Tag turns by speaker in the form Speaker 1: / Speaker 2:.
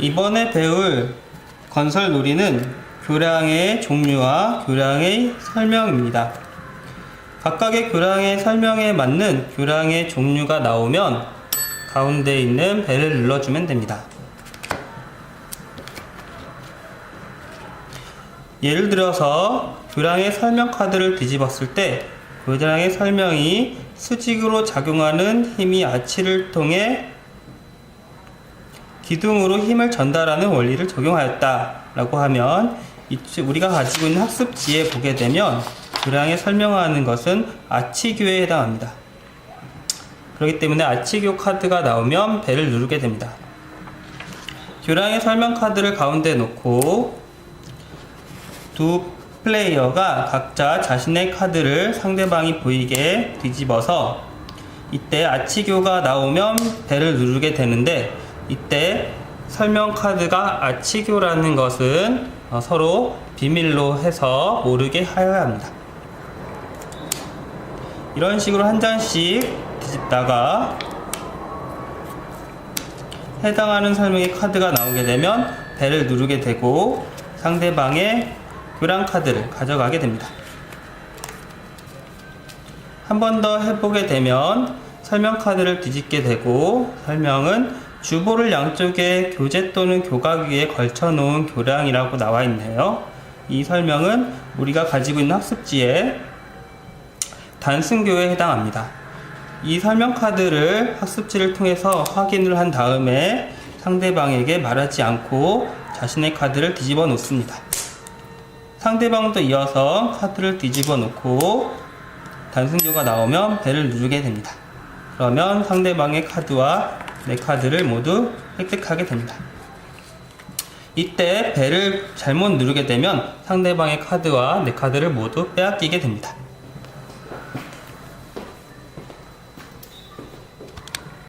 Speaker 1: 이번에 배울 건설 놀이는 교량의 종류와 교량의 설명입니다. 각각의 교량의 설명에 맞는 교량의 종류가 나오면 가운데 있는 벨을 눌러주면 됩니다. 예를 들어서 교량의 설명 카드를 뒤집었을 때 교량의 설명이 수직으로 작용하는 힘이 아치를 통해 기둥으로 힘을 전달하는 원리를 적용하였다 라고 하면 우리가 가지고 있는 학습지에 보게 되면 교량에 설명하는 것은 아치교에 해당합니다. 그렇기 때문에 아치교 카드가 나오면 벨을 누르게 됩니다. 교량의 설명 카드를 가운데 놓고 두 플레이어가 각자 자신의 카드를 상대방이 보이게 뒤집어서 이때 아치교가 나오면 벨을 누르게 되는데 이때 설명 카드가 아치교라는 것은 어, 서로 비밀로 해서 모르게 하여야 합니다. 이런 식으로 한 장씩 뒤집다가 해당하는 설명의 카드가 나오게 되면 벨을 누르게 되고 상대방의 교량 카드를 가져가게 됩니다. 한 번 더 해보게 되면 설명 카드를 뒤집게 되고 설명은 주보를 양쪽에 교재 또는 교각 위에 걸쳐 놓은 교량이라고 나와 있네요. 이 설명은 우리가 가지고 있는 학습지에 단순교에 해당합니다. 이 설명 카드를 학습지를 통해서 확인을 한 다음에 상대방에게 말하지 않고 자신의 카드를 뒤집어 놓습니다. 상대방도 이어서 카드를 뒤집어 놓고 단순교가 나오면 벨을 누르게 됩니다. 그러면 상대방의 카드와 내 카드를 모두 획득하게 됩니다. 이때 벨을 잘못 누르게 되면 상대방의 카드와 내 카드를 모두 빼앗기게 됩니다.